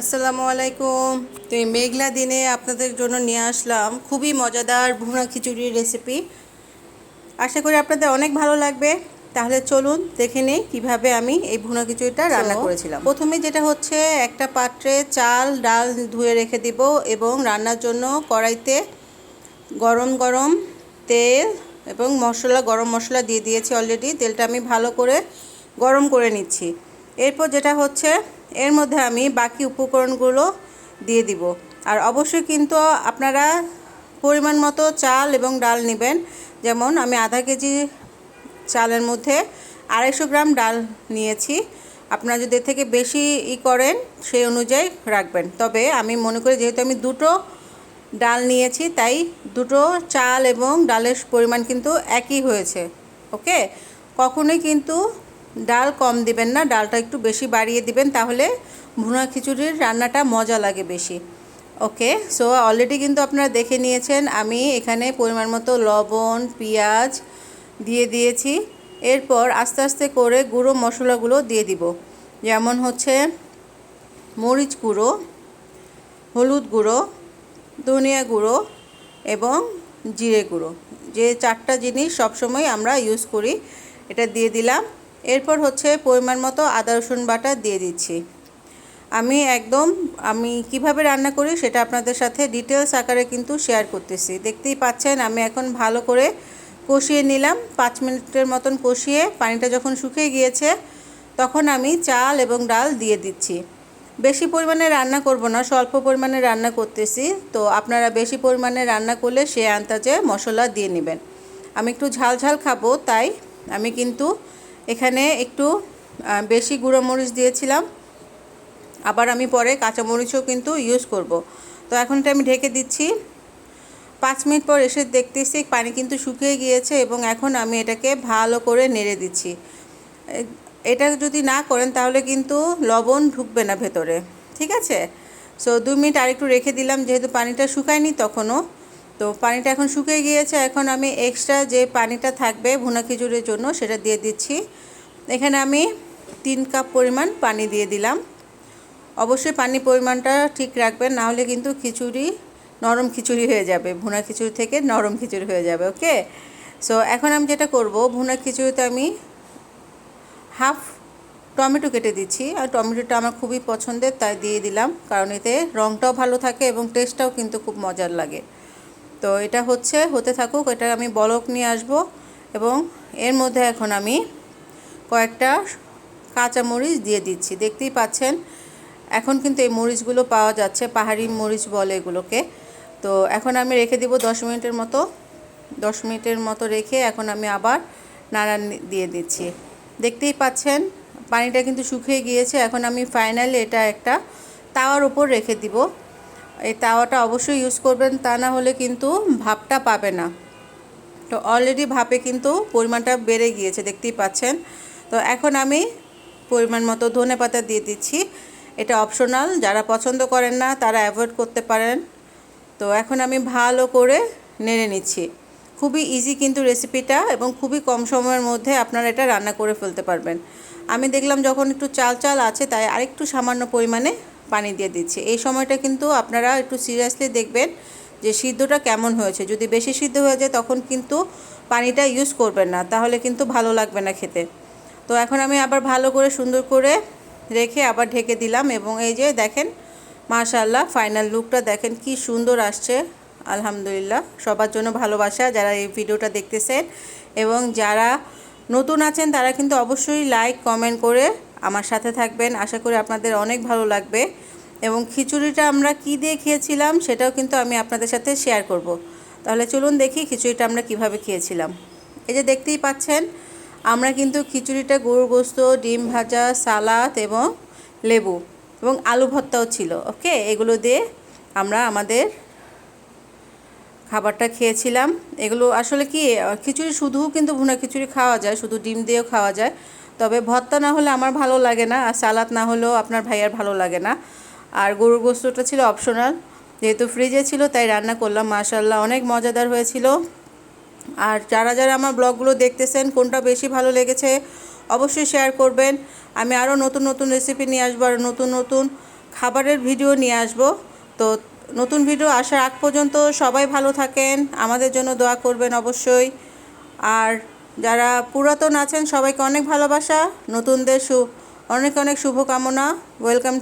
আসসালামু আলাইকুম। তো এই মেঘলা দিনে আপনাদের জন্য নিয়ে আসলাম খুবই মজাদার ভুনা খিচুড়ির রেসিপি আশা করি আপনাদের অনেক ভালো লাগবে। তাহলে চলুন দেখে নিই কীভাবে আমি এই ভুনা খিচুড়িটা রান্না করেছিলাম। প্রথমে যেটা হচ্ছে একটা পাত্রে চাল ডাল ধুয়ে রেখে দিব এবং রান্নার জন্য কড়াইতে গরম গরম তেল এবং মশলা গরম মশলা দিয়ে দিয়েছি অলরেডি তেলটা আমি ভালো করে গরম করে নিচ্ছি। এরপর যেটা হচ্ছে এর মধ্যে আমি বাকি উপকরণগুলো দিয়ে দিব। আর অবশ্যই কিন্তু আপনারা পরিমাণ মতো চাল এবং ডাল নেবেন। যেমন আমি আধা কেজি চালের মধ্যে আড়াইশো গ্রাম ডাল নিয়েছি। আপনারা যদি থেকে বেশি ই করেন, সেই অনুযায়ী রাখবেন। তবে আমি মনে করি যেহেতু আমি দুটো ডাল নিয়েছি, তাই দুটো চাল এবং ডালের পরিমাণ কিন্তু একই হয়েছে। ওকে? কখনোই কিন্তু ডাল কম দিবেন না, ডালটা একটু বেশি বাড়িয়ে দিবেন, তাহলে ভুনা খিচুড়ির রান্নাটা মজা লাগে বেশি। ওকে সো অলরেডি কিন্তু আপনারা দেখে নিয়েছেন, আমি এখানে পরিমাণ মতো লবণ, পেঁয়াজ দিয়ে দিয়েছি। এরপর আস্তে আস্তে করে গুঁড়ো মশলাগুলো দিয়ে দিব। যেমন হচ্ছে মরিচ গুঁড়ো, হলুদ গুঁড়ো, ধনিয়া গুঁড়ো এবং জিরে গুঁড়ো। যে চারটা জিনিস সবসময় আমরা ইউজ করি, এটা দিয়ে দিলাম। এরপর হচ্ছে পরিমাণ মতো আদা, রসুন বাটা দিয়ে দিচ্ছি। আমি একদম, আমি কীভাবে রান্না করি সেটা আপনাদের সাথে ডিটেলস আকারে কিন্তু শেয়ার করতেছি। দেখতেই পাচ্ছেন, আমি এখন ভালো করে কষিয়ে নিলাম। পাঁচ মিনিটের মতন কষিয়ে পানিটা যখন শুকিয়ে গিয়েছে, তখন আমি চাল এবং ডাল দিয়ে দিচ্ছি। বেশি পরিমাণে রান্না করব না, স্বল্প পরিমাণে রান্না করতেছি। তো আপনারা বেশি পরিমাণে রান্না করলে সে আন্দাজে মশলা দিয়ে নেবেন। আমি একটু ঝাল ঝাল খাব, তাই আমি কিন্তু এখানে একটু বেশি গুঁড়ো মরিচ দিয়েছিলাম। আবার আমি পরে কাঁচামরিচও কিন্তু ইউজ করব। তো এখন এটা আমি ঢেকে দিচ্ছি। পাঁচ মিনিট পর এসে দেখতেছি পানি কিন্তু শুকিয়ে গিয়েছে এবং এখন আমি এটাকে ভালো করে নেড়ে দিচ্ছি। এটা যদি না করেন তাহলে কিন্তু লবণ ঢুকবে না ভেতরে, ঠিক আছে? সো দু মিনিট আরেকটু রেখে দিলাম, যেহেতু পানিটা শুকায়নি তখনও। তো পানিটা এখন শুকিয়ে গিয়েছে, এখন আমি এক্সট্রা যে পানিটা থাকবে ভুনা খিচুড়ির জন্য সেটা দিয়ে দিচ্ছি। এখানে আমি তিন কাপ পরিমাণ পানি দিয়ে দিলাম। অবশ্যই পানি পরিমাণটা ঠিক রাখবেন, না হলে কিন্তু খিচুড়ি নরম খিচুড়ি হয়ে যাবে, ভুনা খিচুড়ি থেকে নরম খিচুড়ি হয়ে যাবে, ওকে? সো এখন আমি যেটা করব, ভুনা খিচুড়িতে আমি হাফ টমেটো কেটে দিচ্ছি, আর টমেটোটা আমার খুবই পছন্দের, তাই দিয়ে দিলাম, কারণ এতে রঙটাও ভালো থাকে এবং টেস্টটাও কিন্তু খুব মজার লাগে। তো এটা হচ্ছে, হতে থাকুক, এটা আমি বলক নিয়ে আসব, এবং এর মধ্যে এখন আমি কয়েকটা কাঁচামরিচ দিয়ে দিচ্ছি। দেখতেই পাচ্ছেন, এখন কিন্তু এই মরিচগুলো পাওয়া যাচ্ছে, পাহাড়ি মরিচ বলে এগুলোকে। তো এখন আমি রেখে দিব দশ মিনিটের মতো, দশ মিনিটের মতো রেখে এখন আমি আবার নাড়া দিয়ে দিচ্ছি। দেখতেই পাচ্ছেন, পানিটা কিন্তু শুকিয়ে গিয়েছে, এখন আমি ফাইনালি এটা একটা তাওয়ার উপর রেখে দিব। এই তাওয়াটা অবশ্যই ইউজ করবেন, তা না হলে কিন্তু ভাপটা পাবে না। তো অলরেডি ভাপে কিন্তু পরিমাণটা বেড়ে গিয়েছে, দেখতেই পাচ্ছেন। তো এখন আমি পরিমাণ মতো ধনে পাতা দিয়ে দিচ্ছি। এটা অপশনাল যারা পছন্দ করেন না, তারা অ্যাভয়েড করতে পারেন। তো এখন আমি ভালো করে নেড়ে নিচ্ছি। খুবই ইজি কিন্তু রেসিপিটা এবং খুবই কম সময়ের মধ্যে আপনারা এটা রান্না করে ফেলতে পারবেন। আমি দেখলাম যখন একটু চাল চাল আছে, তাই আরেকটু সামান্য পরিমাণে পানি দিয়ে দিচ্ছি। এই সময়টা কিন্তু আপনারা একটু সিরিয়াসলি দেখবেন যে সিদ্ধটা কেমন হয়েছে। যদি বেশি সিদ্ধ হয়ে যায়, তখন কিন্তু পানিটা ইউজ করবেন না। তাহলে কিন্তু ভালো লাগবে না খেতে। তো এখন আমি আবার ভালো করে সুন্দর করে রেখে আবার ঢেকে দিলাম এবং এই যে দেখেন মাশাল্লাহ ফাইনাল লুকটা দেখেন কি সুন্দর আসছে। আলহামদুলিল্লাহ, সবার জন্য ভালোবাসা যারা এই ভিডিওটা দেখতেছেন এবং যারা নতুন আছেন তারা কিন্তু অবশ্যই লাইক কমেন্ট করে আমার সাথে থাকবেন। আশা করি আপনাদের অনেক ভালো লাগবে এবং খিচুড়িটা আমরা কি দিয়ে খেয়েছিলাম সেটাও কিন্তু আমি আপনাদের সাথে শেয়ার করব। তাহলে চলুন দেখি খিচুড়িটা আমরা কীভাবে খেয়েছিলাম। এই যে দেখতেই পাচ্ছেন আমরা কিন্তু খিচুড়িটা গরুর গোস্ত, ডিম ভাজা, সালাদ এবং লেবু এবং আলু ভর্তাও ছিল, ওকে? এগুলো দিয়ে আমরা আমাদের খাবারটা খেয়েছিলাম। এগুলো আসলে কি, খিচুড়ি শুধুও কিন্তু ভুনা খিচুড়ি খাওয়া যায়, শুধু ডিম দিয়েও খাওয়া যায়। তবে ভর্তা না হলে আমার ভালো লাগে না, আর সালাদ না হলেও আপনার ভাইয়ার ভালো লাগে না। আর গরুর গোস্তটা ছিল অপশনাল যেহেতু ফ্রিজে ছিল, তাই রান্না করলাম মাশাল্লাহ অনেক মজাদার হয়েছিল। আর যারা যারা আমার ব্লগগুলো দেখতেছেন, কোনটা বেশি ভালো লেগেছে অবশ্যই শেয়ার করবেন। আমি আরও নতুন নতুন রেসিপি নিয়ে আসব, আর নতুন নতুন খাবারের ভিডিও নিয়ে আসব। তো নতুন ভিডিও আসার আগ পর্যন্ত সবাই ভালো থাকেন, আমাদের জন্য দোয়া করবেন অবশ্যই। আর যারা পুরাতন আছেন, সবাইকে অনেক ভালোবাসা, নতুনদের সু অনেক অনেক শুভকামনা। ওয়েলকাম